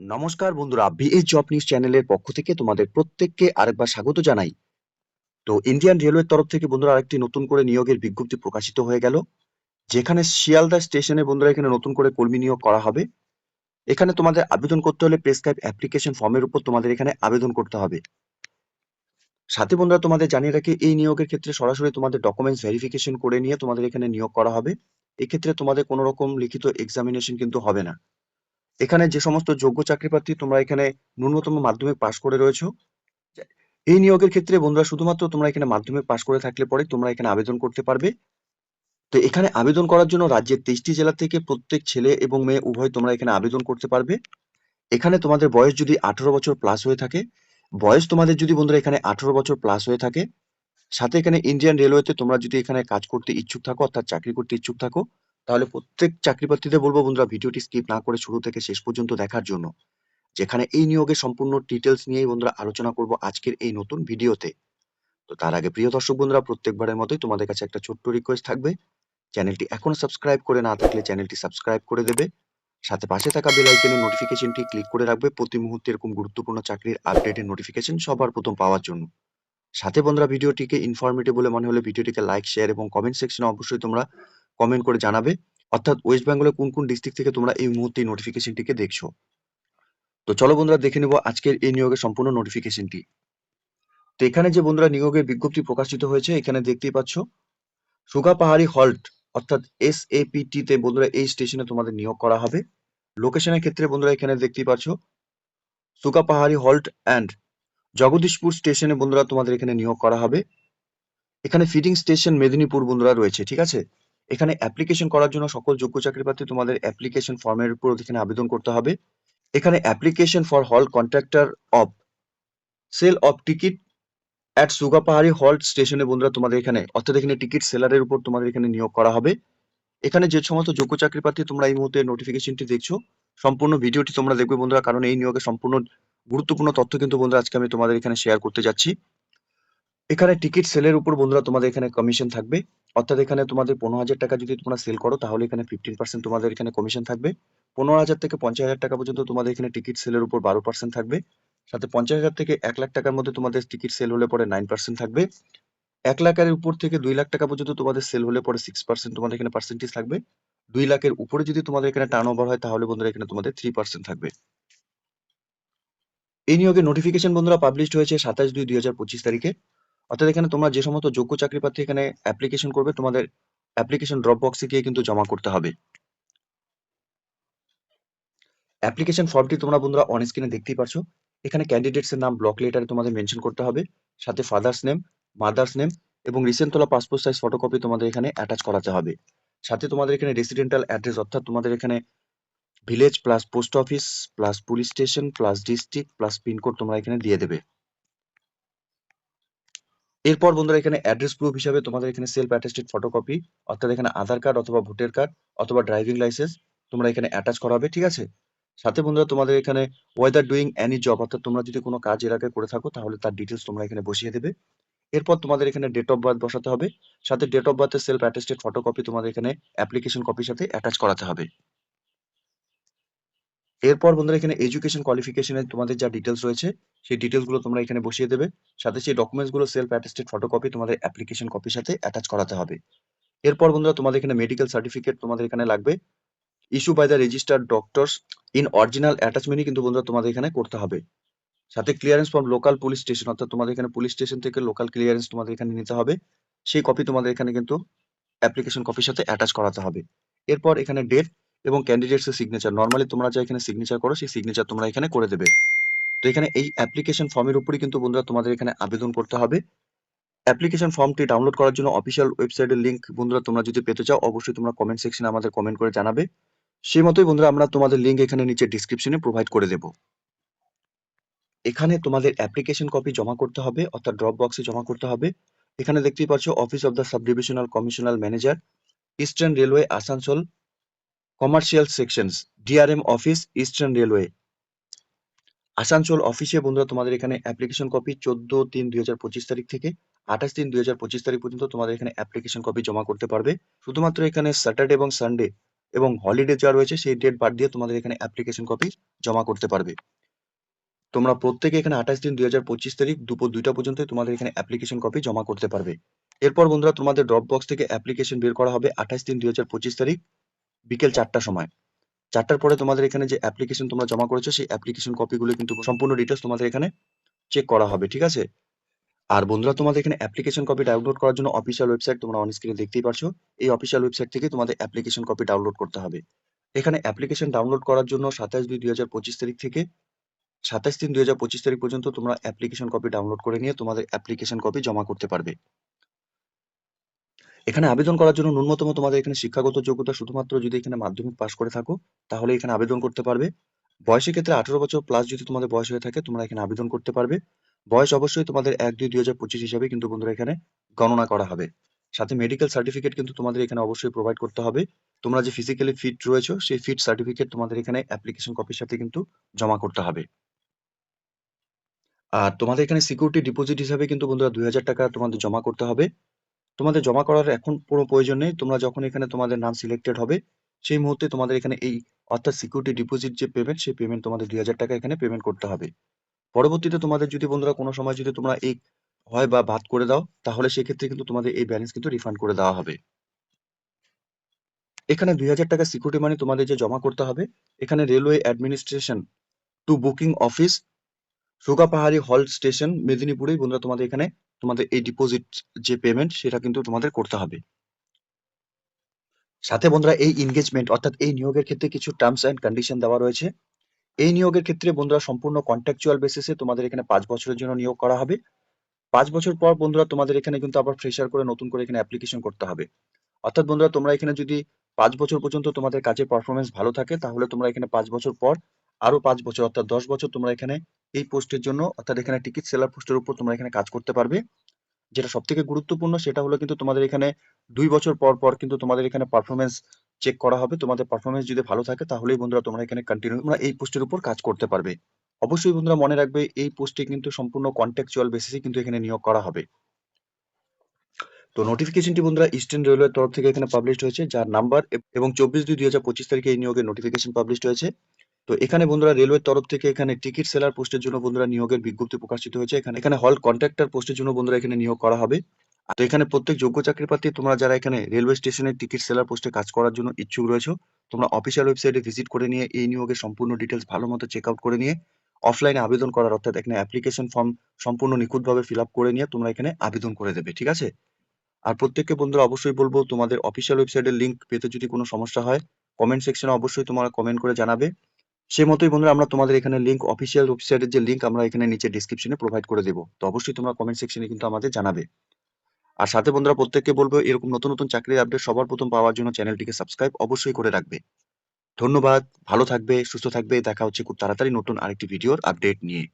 নমস্কার বন্ধুরা BS job news চ্যানেলের পক্ষ থেকে তোমাদের প্রত্যেককে আরেকবার স্বাগত জানাই। তো ইন্ডিয়ান রেলওয়ের তরফ থেকে বন্ধুরা আরেকটি নতুন করে নিয়োগের বিজ্ঞপ্তি প্রকাশিত হয়ে গেল। যেখানে শিয়ালদা স্টেশনে বন্ধুরা এখানে নতুন করে কর্মী নিয়োগ করা হবে। এখানে তোমাদের আবেদন করতে হলে প্রেসক্রাইব অ্যাপ্লিকেশন ফর্মের উপর তোমাদের এখানে আবেদন করতে হবে। সাথে বন্ধুরা তোমাদের জানিয়ে রাখি, এই নিয়োগের ক্ষেত্রে সরাসরি তোমাদের ডকুমেন্টস ভেরিফিকেশন করে নিয়ে তোমাদের এখানে নিয়োগ করা হবে। এক্ষেত্রে তোমাদের কোনো রকম লিখিত এক্সামিনেশন কিন্তু হবে না। এখানে যে সমস্ত যোগ্য চাকরি প্রার্থী তোমরা এখানে ন্যূনতম মাধ্যমিক পাশ করে রয়েছো, এই নিয়োগের ক্ষেত্রে বন্ধুরা শুধুমাত্র তোমরা এখানে মাধ্যমিক পাশ করে থাকলে পরে তোমরা এখানে আবেদন করতে পারবে। তো এখানে আবেদন করার জন্য রাজ্যের তেইশটি জেলা থেকে প্রত্যেক ছেলে এবং মেয়ে উভয় তোমরা এখানে আবেদন করতে পারবে। এখানে তোমাদের বয়স যদি আঠারো বছর প্লাস হয়ে থাকে, বয়স তোমাদের যদি বন্ধুরা এখানে আঠারো বছর প্লাস হয়ে থাকে, সাথে এখানে ইন্ডিয়ান রেলওয়েতে তোমরা যদি এখানে কাজ করতে ইচ্ছুক থাকো, অর্থাৎ চাকরি করতে ইচ্ছুক থাকো তাহলে প্রত্যেক চাকরি প্রার্থীদের বলব বন্ধুরা, ভিডিওটি স্কিপ না করে শুরু থেকে শেষ পর্যন্ত দেখার জন্য। যেখানে এই নিয়োগের সম্পূর্ণ ডিটেলস নিয়েই বন্ধুরা আলোচনা করব আজকের এই নতুন ভিডিওতে। তো তার আগে প্রিয় দর্শক বন্ধুরা, প্রত্যেকবারের মতোই তোমাদের কাছে একটা ছোট্ট রিকোয়েস্ট থাকবে। চ্যানেলটি এখনও সাবস্ক্রাইব করে না থাকলে চ্যানেলটি সাবস্ক্রাইব করে দেবে। সাথে পাশে থাকা বেল আইকনের নোটিফিকেশনটি ক্লিক করে রাখবে। প্রতি মুহূর্তে এরকম গুরুত্বপূর্ণ চাকরির আপডেটের নোটিফিকেশন সবার প্রথম পাওয়ার জন্য। সাথে বন্ধুরা, ভিডিওটিকে ইনফরমেটিভ বলে মনে হলে ভিডিওটিকে লাইক শেয়ার এবং কমেন্ট সেকশনে অবশ্যই তোমরা কমেন্ট করে জানাবে। অর্থাৎ ওয়েস্ট বেঙ্গলের কোন কোন ডিস্ট্রিক্ট থেকে তোমরা এই মুহূর্তে নোটিফিকেশনটিকে দেখছ? তো চলো বন্ধুরা দেখে নেব আজকের এই নিয়োগের সম্পূর্ণ নোটিফিকেশনটি তো এখানে যে বন্ধুরা নিয়োগের বিজ্ঞপ্তি প্রকাশিত হয়েছে, এখানে দেখতেই পাচ্ছ, সুগা পাহাড়ি হল্ট, অর্থাৎ এস এ তে বন্ধুরা এই স্টেশনে তোমাদের নিয়োগ করা হবে। লোকেশনের ক্ষেত্রে বন্ধুরা এখানে দেখতেই পাচ্ছ, সুগা পাহাড়ি হল্ট অ্যান্ড জগদীশপুর স্টেশনে বন্ধুরা তোমাদের এখানে নিয়োগ করা হবে। এখানে ফিডিং স্টেশন মেদিনীপুর বন্ধুরা রয়েছে, ঠিক আছে? এখানে অ্যাপ্লিকেশন করার জন্য সকল যোগ্য চাকরি প্রার্থী তোমাদের অ্যাপ্লিকেশন ফর্মের উপর এখানে আবেদন করতে হবে। এখানে application for halt contractor of sale of ticket at Sugapahari halt স্টেশনে বন্ধুরা তোমাদের এখানে, অর্থাৎ এখানে টিকিট সেলারের উপর তোমাদের এখানে নিয়োগ করা হবে। এখানে যে সমস্ত যোগ্য চাকরি প্রার্থী তোমরা এই মুহূর্তে নোটিফিকেশনটি দেখছ, সম্পূর্ণ ভিডিওটি তোমরা দেখবে বন্ধুরা, কারণ এই নিয়োগের সম্পূর্ণ গুরুত্বপূর্ণ তথ্য কিন্তু বন্ধুরা আজকে আমি তোমাদের এখানে শেয়ার করতে যাচ্ছি। এখানে টিকিট সেলের উপর বন্ধুরা তোমাদের এখানে কমিশন থাকবে। অর্থাৎ এখানে তোমাদের পনেরো হাজার টাকা যদি তোমরা সেল করো, তাহলে এখানে ফিফটিন পার্সেন্ট তোমাদের এখানে কমিশন থাকবে। পনেরো হাজার থেকে পঞ্চাশ হাজার টাকা পর্যন্ত তোমাদের এখানে টিকিট সেলের উপর বারো পার্সেন্ট থাকবে। সাথে পঞ্চাশ হাজার থেকে এক লাখ টাকার মধ্যে তোমাদের টিকিট সেল হলে পরে নাইন পার্সেন্ট থাকবে। এক লাখের উপর থেকে দুই লাখ টাকা পর্যন্ত তোমাদের সেল হলে পরে সিক্স পার্সেন্ট তোমাদের এখানে পার্সেন্টেজ থাকবে। দুই লাখের উপরে যদি তোমাদের এখানে টার্ন ওভার হয়, তাহলে বন্ধুরা এখানে তোমাদের থ্রি পার্সেন্ট থাকবে। এই নিয়োগের নোটিফিকেশন বন্ধুরা পাবলিশড হয়েছে সাতাশ দুই দুই হাজার পঁচিশ তারিখে। অর্থাৎ এখানে তোমরা যে সমস্ত যোগ্য চাকরি প্রার্থী এখানে অ্যাপ্লিকেশন করবে, তোমাদের অ্যাপ্লিকেশন ড্রপ বক্সে গিয়ে কিন্তু জমা করতে হবে। অ্যাপ্লিকেশন ফর্মটি তোমরা বন্ধুরা অন স্ক্রিনে দেখতেই পারছ। এখানে ক্যান্ডিডেটস এর নাম ব্লক লেটারে তোমাদের মেনশন করতে হবে, সাথে ফাদার্স নেম মাদার্স নেম এবং রিসেন্ট তোলা পাসপোর্ট সাইজ ফটোকপি তোমাদের এখানে অ্যাটাচ করাতে হবে। সাথে তোমাদের এখানে রেসিডেন্টাল অ্যাড্রেস অর্থাৎ তোমাদের এখানে village plus post office plus police station plus district plus pincode তোমরা এখানে দিয়ে দেবে। এরপর বন্ধুরা এখানে অ্যাড্রেস প্রুফ হিসাবে তোমাদের এখানে সেলফ অ্যাটেস্টেড ফটোকপি অর্থাৎ এখানে আধার কার্ড অথবা ভোটার কার্ড অথবা ড্রাইভিং লাইসেন্স তোমরা এখানে অ্যাটাচ করাবে, ঠিক আছে? সাথে বন্ধুরা তোমাদের এখানে ওয়েদার ডুইং এনি জব অর্থাৎ তোমরা যদি কোনো কাজ আগে করে থাকো, তাহলে তার ডিটেলস তোমরা এখানে বসিয়ে দেবে। এরপর তোমাদের এখানে ডেট অফ বার্থ বসাতে হবে, সাথে ডেট অফ বার্থের সেলফ অ্যাটেস্টেড ফটোকপি তোমাদের এখানে অ্যাপ্লিকেশন কপির সাথে অ্যাটাচ করাতে হবে। এরপর বন্ধুরা এখানে এডুকেশন কোয়ালিফিকেশনের তোমাদের যা ডিটেলস রয়েছে, সেই ডিটেলসগুলো তোমরা এখানে বসিয়ে দেবে। সাথে সেই ডকুমেন্টসগুলো সেলফ অ্যাটেস্টেড ফটোকপি তোমাদের অ্যাপ্লিকেশন কপির সাথে অ্যাটাচ করাতে হবে। এরপর বন্ধুরা তোমাদের এখানে মেডিকেল সার্টিফিকেট তোমাদের এখানে লাগবে। Issue by the registered doctors in original অ্যাটাচমেন্টই কিন্তু বন্ধুরা তোমাদের এখানে করতে হবে। সাথে clearance from local police station অর্থাৎ তোমাদের এখানে পুলিশ স্টেশন থেকে লোকাল ক্লিয়ারেন্স তোমাদের এখানে নিতে হবে। সেই কপি তোমাদের এখানে কিন্তু অ্যাপ্লিকেশন কপির সাথে অ্যাটাচ করাতে হবে। এরপর এখানে ডেট এবং ক্যান্ডিডেটস এর সিগনেচার নর্মালি তোমরা যা এখানে সিগনেচার করো, সেই সিগনেচার তোমরা এখানে করে দেবে। তো এখানে এই অ্যাপ্লিকেশন ফর্মের উপরই কিন্তু বন্ধুরা তোমাদের এখানে আবেদন করতে হবে। অ্যাপ্লিকেশন ফর্মটি ডাউনলোড করার জন্য অফিসিয়াল ওয়েবসাইটের লিংক বন্ধুরা তোমরা যদি পেতে চাও, অবশ্যই তোমরা কমেন্ট সেকশনে আমাদের কমেন্ট করে জানাবে। সেই মতোই বন্ধুরা আমরা তোমাদের লিংক এখানে নিচে ডিসক্রিপশনে প্রোভাইড করে দেব। এখানে তোমাদের অ্যাপ্লিকেশন কপি জমা করতে হবে, অর্থাৎ ড্রপ বক্সে জমা করতে হবে। এখানে দেখতেই পাচ্ছ office of the sub divisional commercial manager eastern railway Asansol commercial sections DRM office eastern railway Asansol অফিসে বন্ধুরা, তোমাদের এখানে অ্যাপ্লিকেশন কপি চোদ্দ তিন দুই হাজার পঁচিশ তারিখ থেকে আঠাশ তিন দুই হাজার পঁচিশ তারিখ পর্যন্ত তোমাদের এখানে অ্যাপ্লিকেশন কপি জমা করতে পারবে। শুধুমাত্র এখানে স্যাটারডে এবং সানডে এবং হলিডে যা রয়েছে, সেই ডেট বাদ দিয়ে তোমাদের এখানে অ্যাপ্লিকেশন কপি জমা করতে পারবে। তোমরা প্রত্যেকে এখানে আঠাশ দিন দুই হাজার পঁচিশ তারিখ দুপুর দুইটা পর্যন্ত তোমাদের এখানে অ্যাপ্লিকেশন কপি জমা করতে পারবে। এরপর বন্ধুরা, তোমাদের ড্রপ বক্স থেকে অ্যাপ্লিকেশন বের করা হবে আঠাশ দিন দুই হাজার পঁচিশ তারিখ। বিকেল চারটার সময়। চারটার পরে তোমাদের এখানে যে অ্যাপ্লিকেশন তোমরা জমা করেছ, সেই অ্যাপ্লিকেশন কপিগুলো কিন্তু সম্পূর্ণ ডিটেলস তোমাদের এখানে চেক করা হবে, ঠিক আছে? আর বন্ধুরা, তোমাদের এখানে অ্যাপ্লিকেশন কপি ডাউনলোড করার জন্য অফিসিয়াল ওয়েবসাইট তোমরা অন স্ক্রিনে দেখতেই পারছ। এই অফিসিয়াল ওয়েবসাইট থেকে তোমাদের অ্যাপ্লিকেশন কপি ডাউনলোড করতে হবে। এখানে অ্যাপ্লিকেশন ডাউনলোড করার জন্য সাতাশ দুই দুই হাজার পঁচিশ তারিখ থেকে সাতাশ তিন দুই হাজার পঁচিশ তারিখ পর্যন্ত তোমরা অ্যাপ্লিকেশন কপি ডাউনলোড করে নিয়ে তোমাদের অ্যাপ্লিকেশন কপি জমা করতে পারবে। এখানে আবেদন করার জন্য ন্যূনতম তোমাদের এখানে শিক্ষাগত যোগ্যতা শুধুমাত্র যদি এখানে মাধ্যমিক পাশ করে থাকো, তাহলে এখানে আবেদন করতে পারবে। বয়সের ক্ষেত্রে আঠারো বছর প্লাস যদি তোমাদের বয়স হয়ে থাকে, তোমরা এখানে আবেদন করতে পারবে। বয়স অবশ্যই তোমাদের এক, দুই দুই হাজার পঁচিশ হিসাবে কিন্তু বন্ধুরা এখানে গণনা করা হবে। সাথে মেডিকেল সার্টিফিকেট কিন্তু তোমাদের এখানে অবশ্যই প্রোভাইড করতে হবে। তোমরা যে ফিজিক্যালি ফিট রয়েছো, সেই ফিট সার্টিফিকেট তোমাদের এখানে অ্যাপ্লিকেশন কপির সাথে কিন্তু জমা করতে হবে। আর তোমাদের এখানে সিকিউরিটি ডিপোজিট হিসাবে কিন্তু বন্ধুরা দুই হাজার টাকা তোমাদের জমা করতে হবে। তোমাদের জমা করার এখন কোনো প্রয়োজন নেই। তোমরা যখন এখানে তোমাদের নাম সিলেক্টেড হবে, সেই মুহূর্তে তোমাদের এখানে এই অর্থাৎ সিকিউরিটি ডিপোজিট যে পেমেন্ট সেই পেমেন্ট তোমাদের দুই হাজার টাকা এখানে পেমেন্ট করতে হবে। পরবর্তীতে তোমাদের যদি বন্ধুরা কোনো সময় যদি তোমরা এই হয় বা বাদ করে দাও, তাহলে সেক্ষেত্রে কিন্তু তোমাদের এই ব্যালেন্স কিন্তু রিফান্ড করে দেওয়া হবে। এখানে দুই হাজার টাকা সিকিউরিটি মানি তোমাদের যে জমা করতে হবে, এখানে railway administration to booking office Sugapahari halt station মেদিনীপুরেই বন্ধুরা তোমাদের এখানে তোমাদের এই ডিপোজিট যে পেমেন্ট সেটা কিন্তু তোমাদের করতে হবে। সাথে বন্ধুরা এই এনগেজমেন্ট অর্থাৎ এই নিয়োগের ক্ষেত্রে কিছু টার্মস অ্যান্ড কন্ডিশন দেওয়া রয়েছে। এই নিয়োগের ক্ষেত্রে বন্ধুরা সম্পূর্ণ কন্ট্রাকচুয়াল বেসিসে তোমাদের এখানে পাঁচ বছরের জন্য নিয়োগ করা হবে। পাঁচ বছর পর বন্ধুরা তোমাদের এখানে কিন্তু আবার ফ্রেশার করে নতুন করে এখানে অ্যাপ্লিকেশন করতে হবে। অর্থাৎ বন্ধুরা তোমরা এখানে যদি পাঁচ বছর পর্যন্ত তোমাদের কাজের পারফরমেন্স ভালো থাকে, তাহলে তোমরা এখানে পাঁচ বছর পর আরও পাঁচ বছর, অর্থাৎ দশ বছর তোমরা এখানে এই পোস্টের জন্য, অর্থাৎ এখানে টিকিট সেলার পোস্টের উপর তোমরা এখানে কাজ করতে পারবে। যেটা সব থেকে গুরুত্বপূর্ণ সেটা হলো কিন্তু তোমাদের এখানে দুই বছর পর পর কিন্তু তোমাদের এখানে পারফরমেন্স চেক করা হবে। তোমাদের পারফরমেন্স যদি ভালো থাকে, তাহলেই বন্ধুরা তোমরা এখানে কন্টিনিউ তোমরা এই পোস্টের উপর কাজ করতে পারবে। অবশ্যই বন্ধুরা মনে রাখবে, এই পোস্টে কিন্তু সম্পূর্ণ কন্ট্রাকচুয়াল বেসিসে কিন্তু এখানে নিয়োগ করা হবে। তো নোটিফিকেশনটি বন্ধুরা ইস্টার্ন রেলওয়ের তরফ থেকে এখানে পাবলিশ হয়েছে, যার নাম্বার এবং চব্বিশ দুই দুই হাজার পঁচিশ তারিখে এই নিয়োগের নোটিফিকেশন পাবলিশ হয়েছে। তো এখানে বন্ধুরা রেলওয়ের তরফ থেকে এখানে টিকিট সেলার পোস্টের জন্য বন্ধুরা নিয়োগের বিজ্ঞপ্তি প্রকাশিত হয়েছে। এখানে এখানে হল কন্ট্রাক্টর পোস্টের জন্য বন্ধুরা এখানে নিয়োগ করা হবে। তো এখানে প্রত্যেক যোগ্য চাকরি প্রার্থী, তোমরা যারা এখানে রেলওয়ে স্টেশনের টিকিট সেলার পোস্টে কাজ করার জন্য ইচ্ছুক রয়েছে, তোমরা অফিসিয়াল ওয়েবসাইটে ভিজিট করে নিয়ে এই নিয়োগের সম্পূর্ণ ডিটেলস ভালো মতো চেক আউট করে নিয়ে অফলাইনে আবেদন করার অর্থাৎ এখানে অ্যাপ্লিকেশন ফর্ম সম্পূর্ণ নিখুঁতভাবে ফিল আপ করে নিয়ে তোমরা এখানে আবেদন করে দেবে, ঠিক আছে? আর প্রত্যেককে বন্ধুরা অবশ্যই বলব, তোমাদের অফিসিয়াল ওয়েবসাইটের লিঙ্ক পেতে যদি কোনো সমস্যা হয় কমেন্ট সেকশনে অবশ্যই তোমরা কমেন্ট করে জানাবে। সে মতোই বন্ধুরা আমরা তোমাদের এখানে লিঙ্ক অফিসিয়াল ওয়েবসাইটের যে লিঙ্ক আমরা এখানে নিচে ডিসক্রিপশনে প্রোভাইড করে দেবো। তো অবশ্যই তোমরা কমেন্ট সেকশনে কিন্তু আমাদের জানাবে। আর সাথে বন্ধুরা প্রত্যেককে বলব, এরকম নতুন নতুন চাকরির আপডেট সবার প্রথম পাওয়ার জন্য চ্যানেলটিকে সাবস্ক্রাইব অবশ্যই করে রাখবে। ধন্যবাদ, ভালো থাকবে, সুস্থ থাকবে, দেখা হচ্ছে খুব তাড়াতাড়ি নতুন আরেকটি ভিডিওর আপডেট নিয়ে।